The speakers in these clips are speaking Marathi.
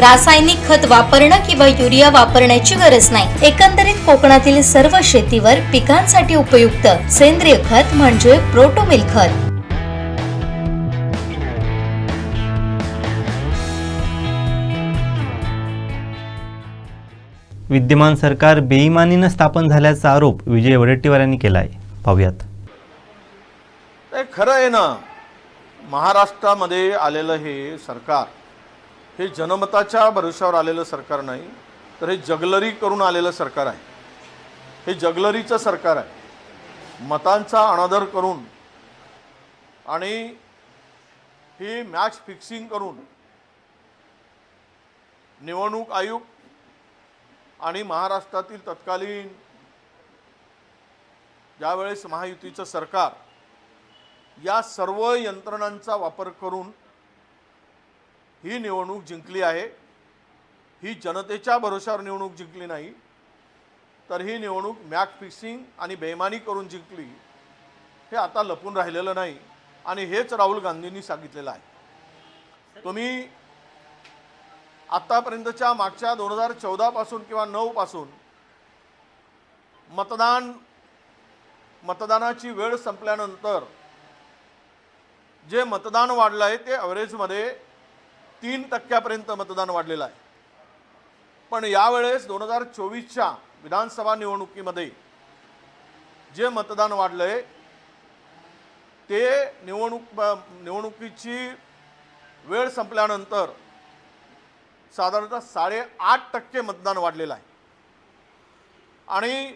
रासायनिक खत वापरणं किंवा युरिया वापरण्याची गरज नाही. एकंदरीत कोकणातील सर्व शेतीवर पिकांसाठी उपयुक्त सेंद्रिय खत म्हणजे प्रोटोमिल खत. विद्यमान सरकार बेईमानीनं स्थापन झाल्याचा आरोप विजय वडेट्टीवार यांनी केला आहे पाहुयात खरं आहे ना महाराष्ट्रामध्ये आलेलं हे सरकार हे जनमताच्या भरोश्यावर आलेलं सरकार नाही तर हे जगलरी करून आलेलं सरकार आहे. हे जगलरीचं सरकार आहे. मतांचा अनादर करून आणि ही मॅच फिक्सिंग करून निवडणूक आयोग आणि महाराष्ट्रातील तत्कालीन ज्यावेळेस महायुतीचं सरकार या सर्व यंत्रणांचा वापर करून ही निवडणूक जिंकली आहे. ही जनतेच्या भरोशावर निवडणूक जिंकली नाही. तर ही निवडणूक मॅक फिक्सिंग आणि बेमानी करून जिंकली हे आता लपून राहिलेलं नाही आणि हेच राहुल गांधींनी सांगितलेलं आहे. तुम्ही आत्तापर्यंतच्या मागच्या दोन हजार चौदापासून किंवा नऊपासून मतदान मतदानाची वेळ संपल्यानंतर जे मतदान वाढलं आहे ते ॲव्हरेजमध्ये तीन टक्क्यापर्यंत मतदान वाढलेलं आहे. पण यावेळेस दोन हजार चोवीसच्या विधानसभा निवडणुकीमध्ये जे मतदान वाढलं आहे ते निवडणूक निवडणुकीची वेळ संपल्यानंतर साधारणतः साडेआठ टक्के मतदान वाढलेलं आहे. आणि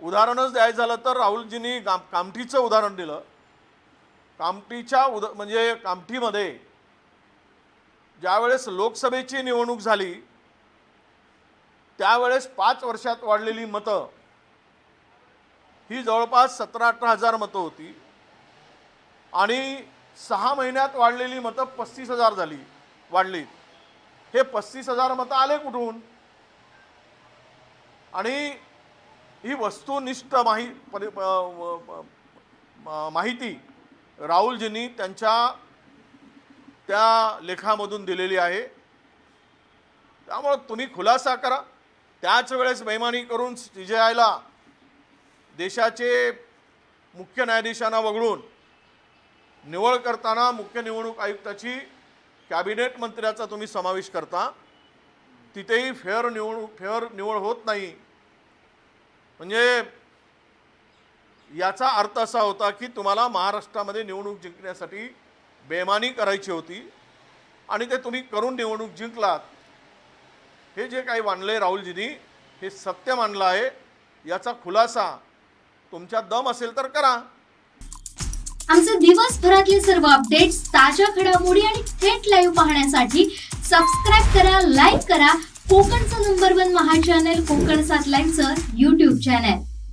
उदाहरणच द्यायचं झालं तर राहुलजींनी गाम कामठीचं उदाहरण दिलं. कामठीच्या उद म्हणजे कामठीमध्ये ज्यावेळेस लोकसभेची निवडणूक झाली त्यावेळेस पाच वर्षात वाढलेली मतं ही जवळपास सतरा अठरा हजार मतं होती. आणि सहा महिन्यात वाढलेली मतं पस्तीस हजार झाली वाढली. हे पस्तीस हजार मतं आले कुठून? आणि ही वस्तुनिष्ठ माहि माहिती राहुलजींनी त्यांच्या त्या लेखामधून दिलेली आहे. त्यामुळं तुम्ही खुलासा करा. त्याच वेळेस बैमानी करून सी जे आयला देशाचे मुख्य न्यायाधीशांना वगळून निवड करताना मुख्य निवडणूक आयुक्ताची कॅबिनेट मंत्र्याचा तुम्ही समावेश करता. तिथेही फेअर निवडणूक फेअर निवड होत नाही. म्हणजे याचा अर्थ असा होता की तुम्हाला महाराष्ट्रामध्ये निवडणूक जिंकण्यासाठी बेमानी करायची होती आणि ते तुम्ही करून निवडणूक जिंकलात. हे जे काही मांडले राहुलजींनी हे सत्य मानलं आहे. याचा खुलासा तुमच्या दम असेल तर करा. आमचे दिवसभरातले सर्व अपडेट्स ताज्या घडामोडी आणि थेट लाईव्ह पाहण्यासाठी सबस्क्राईब करा लाईक करा. कोकणचं number one Maha channel Konkan सात लाईनचं युट्यूब चॅनल